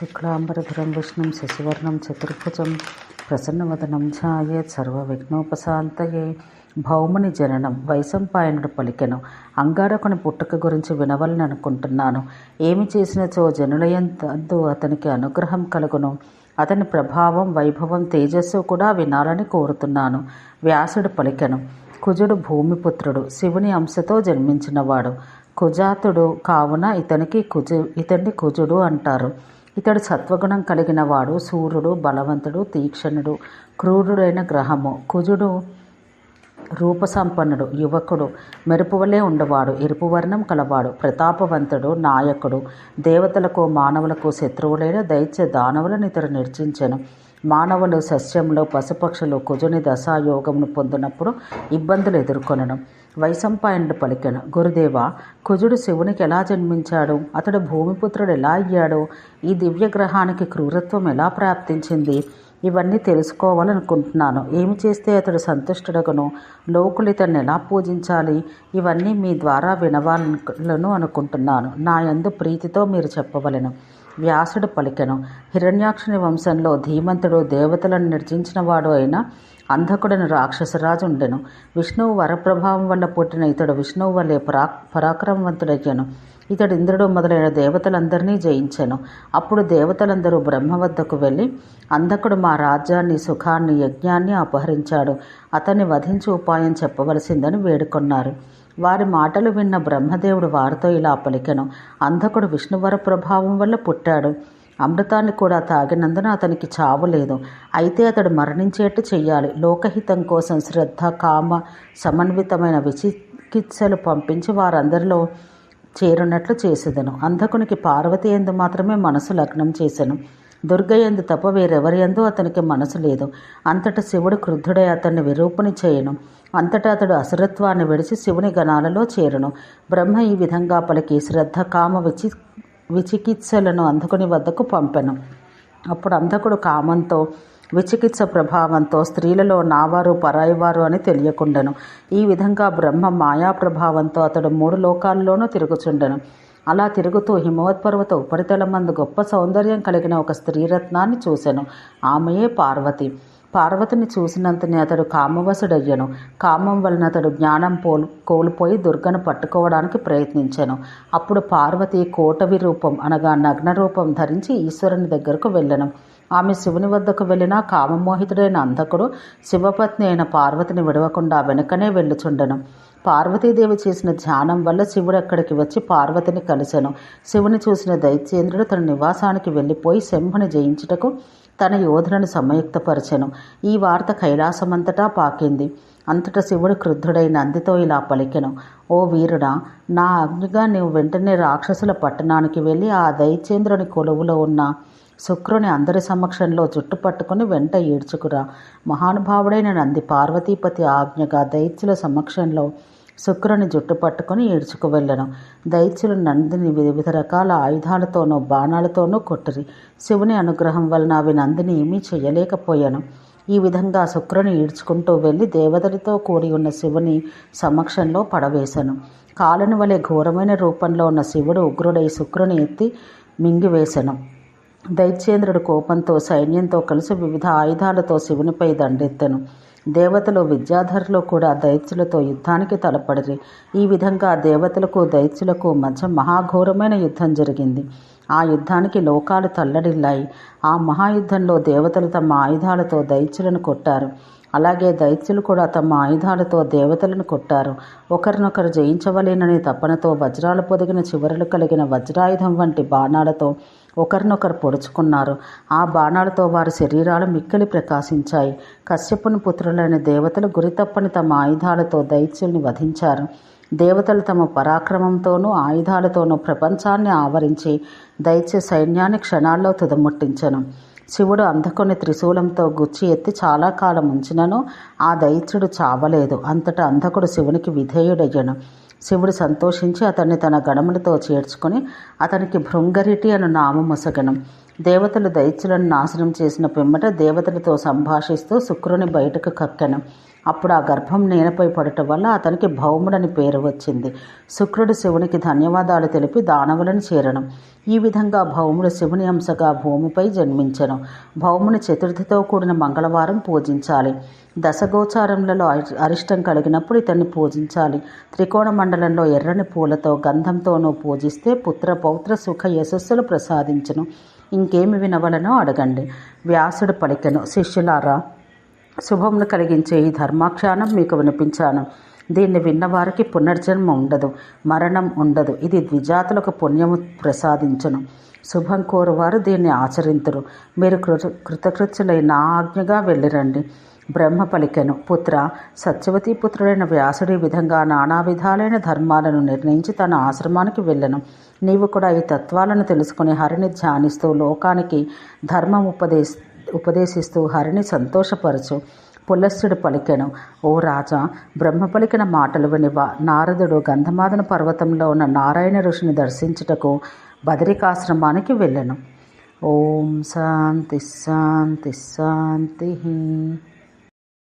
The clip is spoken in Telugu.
శుక్లాంబరధరం విష్ణుం శశివర్ణం చతుర్భుజం ప్రసన్నవదనం ఛాయేత్ సర్వవిఘ్నోపశాంతయే భౌముని జననం వైశంపాయనుడు పలికెను. అంగారకుని పుట్టుక గురించి వినవలని అనుకుంటున్నాను. ఏమి చేసినచో జనులయందు అతనికి అనుగ్రహం కలుగును. అతని ప్రభావం వైభవం తేజస్సు కూడా వినాలని కోరుతున్నాను. వ్యాసుడు పలికెను. కుజుడు భూమిపుత్రుడు శివుని అంశతో జన్మించినవాడు. కుజాతుడు కావున ఇతనికి కుజు ఇతన్ని కుజుడు అంటారు. ఇతడు సత్వగుణం కలిగిన వాడు సూర్యుడు బలవంతుడు తీక్షణుడు క్రూరుడైన గ్రహము. కుజుడు రూపసంపన్నుడు యువకుడు మెరుపువలే ఉండవాడు ఎరుపు వర్ణం కలవాడు ప్రతాపవంతుడు నాయకుడు దేవతలకు మానవులకు శత్రువులైన దైత్య దానవులను ఇతడు నిర్చించెను మానవులు సస్యంలో పశుపక్షులు కుజుని దశాయోగమును పొందినప్పుడు ఇబ్బందులు ఎదుర్కొనడం వైశంపాయనుడు పలికెను. గురుదేవ కుజుడు శివునికి ఎలా జన్మించాడు? అతడు భూమిపుత్రుడు ఎలా అయ్యాడు? ఈ దివ్య గ్రహానికి క్రూరత్వం ఎలా ప్రాప్తించింది? ఇవన్నీ తెలుసుకోవాలనుకుంటున్నాను. ఏమి చేస్తే అతడు సంతుష్టుడగను? లోకులు ఇతన్ని ఎలా పూజించాలి? ఇవన్నీ మీ ద్వారా వినవాలను అనుకుంటున్నాను. నా యందు ప్రీతితో మీరు చెప్పవలెను. వ్యాసుడు పలికెను. హిరణ్యాక్షుని వంశంలో ధీమంతుడు దేవతలను నిర్జించిన వాడు అయిన అంధకుడను రాక్షసరాజు ఉండెను. విష్ణువు వరప్రభావం వల్ల పుట్టిన ఇతడు విష్ణువు వల్లే పరా పరాక్రమవంతుడయ్యాను ఇతడు ఇంద్రుడు మొదలైన దేవతలందరినీ జయించెను. అప్పుడు దేవతలందరూ బ్రహ్మ వద్దకు వెళ్ళి అంధకుడు మా రాజ్యాన్ని సుఖాన్ని యజ్ఞాన్ని అపహరించాడు. అతన్ని వధించి ఉపాయం చెప్పవలసిందని వేడుకొన్నారు. వారి మాటలు విన్న బ్రహ్మదేవుడు వారితో ఇలా పలికెను. అంధకుడు విష్ణువర ప్రభావం వల్ల పుట్టాడు. అమృతాన్ని కూడా తాగినందున అతనికి చావు లేదు. అయితే అతడు మరణించేట్టు చెయ్యాలి. లోకహితం కోసం శ్రద్ధ కామ సమన్వితమైన విచికిత్సలు పంపించి వారందరిలో చేరునట్లు చేసేదను. అంధకునికి పార్వతి ఎందు మాత్రమే మనసు లగ్నం చేసెను. దుర్గయందు తప్ప వేరెవరియందు అతనికి మనసు లేదు. అంతట శివుడు క్రుద్ధుడై అతన్ని విరూపణి చేయను. అంతటా అతడు అసురత్వాన్ని విడిచి శివుని గణాలలో చేరును. బ్రహ్మ ఈ విధంగా పలికి శ్రద్ధ కామ విచి విచికిత్సలను అంధకుని వద్దకు పంపెను. అప్పుడు అంధకుడు కామంతో విచికిత్స ప్రభావంతో స్త్రీలలో నావారు పరాయివారు అని తెలియకుండెను. ఈ విధంగా బ్రహ్మ మాయా ప్రభావంతో అతడు మూడు లోకాల్లోనూ తిరుగుచుండెను. అలా తిరుగుతూ హిమవత్పర్వత ఉపరితలమందు గొప్ప సౌందర్యం కలిగిన ఒక స్త్రీరత్నాన్ని చూశాను ఆమెయే పార్వతి. పార్వతిని చూసినంతనే అతడు కామవశుడయ్యను. కామం వలన అతడు జ్ఞానం పోలు కోల్పోయి దుర్గను పట్టుకోవడానికి ప్రయత్నించాను. అప్పుడు పార్వతి కోటవి రూపం అనగా నగ్న రూపం ధరించి ఈశ్వరుని దగ్గరకు వెళ్ళను. ఆమె శివుని వద్దకు వెళ్ళిన కామమోహితుడైన అంధకుడు శివపత్ని అయిన పార్వతిని విడవకుండా వెనుకనే వెళ్ళుచుండెను. పార్వతీదేవి చేసిన ధ్యానం వల్ల శివుడు అక్కడికి వచ్చి పార్వతిని కలిసెను. శివుని చూసిన దైత్యేంద్రుడు తన నివాసానికి వెళ్ళిపోయి శంభుని జయించుటకు తన యోధులను సమయుక్తపరచెను ఈ వార్త కైలాసమంతటా పాకింది. అంతటా శివుడు క్రుద్ధుడై నందితో ఇలా పలికెను. ఓ వీరుడా నా అగ్నిగా నీవు వెంటనే రాక్షసుల పట్టణానికి వెళ్ళి ఆ దైత్యేంద్రుని కొలువులో ఉన్న శుక్రుని అందరి సమక్షంలో జుట్టు పట్టుకుని వెంట ఈడ్చుకురా మహానుభావుడైన నంది పార్వతీపతి ఆజ్ఞగా దైత్యుల సమక్షంలో శుక్రుని జుట్టు పట్టుకుని ఈడ్చుకు వెళ్ళను. దైత్యులు నందిని వివిధ రకాల ఆయుధాలతోనూ బాణాలతోనూ కొట్టిరి. శివుని అనుగ్రహం వలన అవి నందిని ఏమీ చేయలేకపోయాను. ఈ విధంగా శుక్రుని ఈడ్చుకుంటూ వెళ్ళి దేవతలతో కూడి ఉన్న శివుని సమక్షంలో పడవేశాను కాలుని వలె ఘోరమైన రూపంలో ఉన్న శివుడు ఉగ్రుడై శుక్రుని ఎత్తి మింగివేశాను దైత్యేంద్రుడు కోపంతో సైన్యంతో కలిసి వివిధ ఆయుధాలతో శివునిపై దండెత్తెను. దేవతలు విద్యాధరులు కూడా దైత్యులతో యుద్ధానికి తలపడిరి. ఈ విధంగా దేవతలకు దైత్యులకు మధ్య మహాఘోరమైన యుద్ధం జరిగింది. ఆ యుద్ధానికి లోకాలు తల్లడిల్లాయి. ఆ మహాయుద్ధంలో దేవతలు తమ ఆయుధాలతో దైత్యులను కొట్టారు. అలాగే దైత్యులు కూడా తమ ఆయుధాలతో దేవతలను కొట్టారు. ఒకరినొకరు జయించవలేనని తపనతో వజ్రాలు పొదిగిన చివరలు కలిగిన వజ్రాయుధం వంటి బాణాలతో ఒకరినొకరు పొడుచుకున్నారు. ఆ బాణాలతో వారి శరీరాలు మిక్కిలి ప్రకాశించాయి. కశ్యపుని పుత్రులైన దేవతలు గురితప్పని తమ ఆయుధాలతో దైత్యుల్ని వధించారు. దేవతలు తమ పరాక్రమంతోనూ ఆయుధాలతోనూ ప్రపంచాన్ని ఆవరించి దైత్య సైన్యాన్ని క్షణాల్లో తుదముట్టించను. శివుడు అంధకుని త్రిశూలంతో గుచ్చి ఎత్తి చాలా కాలం ఉంచినను ఆ దైత్యుడు చావలేదు. అంతటా అంధకుడు శివునికి విధేయుడయ్యను. శివుడు సంతోషించి అతన్ని తన గణములతో చేర్చుకొని అతనికి భృంగరిటి అను నామమొసగను దేవతలు దైత్యులను నాశనం చేసిన పిమ్మట దేవతలతో సంభాషిస్తూ శుక్రుని బయటకు కక్కెను. అప్పుడు ఆ గర్భం నేలపై పడటం వల్ల అతనికి భౌముడని పేరు వచ్చింది. శుక్రుడు శివునికి ధన్యవాదాలు తెలిపి దానవులను చేరను. ఈ విధంగా భౌముడు శివుని అంశగా భూమిపై జన్మించను. భౌముని చతుర్థితో కూడిన మంగళవారం పూజించాలి. దశగోచారములలో అరిష్టం కలిగినప్పుడు ఇతన్ని పూజించాలి. త్రికోణ మండలంలో ఎర్రని పూలతో గంధంతోనూ పూజిస్తే పుత్ర పౌత్ర సుఖ యశస్సులు ప్రసాదించను. ఇంకేమి వినవలనో అడగండి. వ్యాసుడు పలికెను శిష్యులారా శుభమును కలిగించే ఈ ధర్మాఖ్యానం మీకు వినిపించాను. దీన్ని విన్నవారికి పునర్జన్మ ఉండదు మరణం ఉండదు. ఇది ద్విజాతులకు పుణ్యము ప్రసాదించను. శుభం కోరువారు దీన్ని ఆచరింతురు. మీరు కృత కృతకృత్యులై నా ఆజ్ఞగా వెళ్ళిరండి. బ్రహ్మ పలికెను పుత్ర సత్యవతి పుత్రుడైన వ్యాసుడి విధంగా నానా విధాలైన ధర్మాలను నిర్ణయించి తన ఆశ్రమానికి వెళ్ళను. నీవు కూడా ఈ తత్వాలను తెలుసుకుని హరిని ధ్యానిస్తూ లోకానికి ధర్మం ఉపదేశ ఉపదేశిస్తూ హరిని సంతోషపరచు. పులస్సుడు పలికెను. ఓ రాజా బ్రహ్మ పలికిన మాటలు వినివా నారదుడు గంధమాదన పర్వతంలో ఉన్న నారాయణ ఋషిని దర్శించుటకు బదరికాశ్రమానికి వెళ్ళను. ఓం శాంతి శాంతి శాంతి.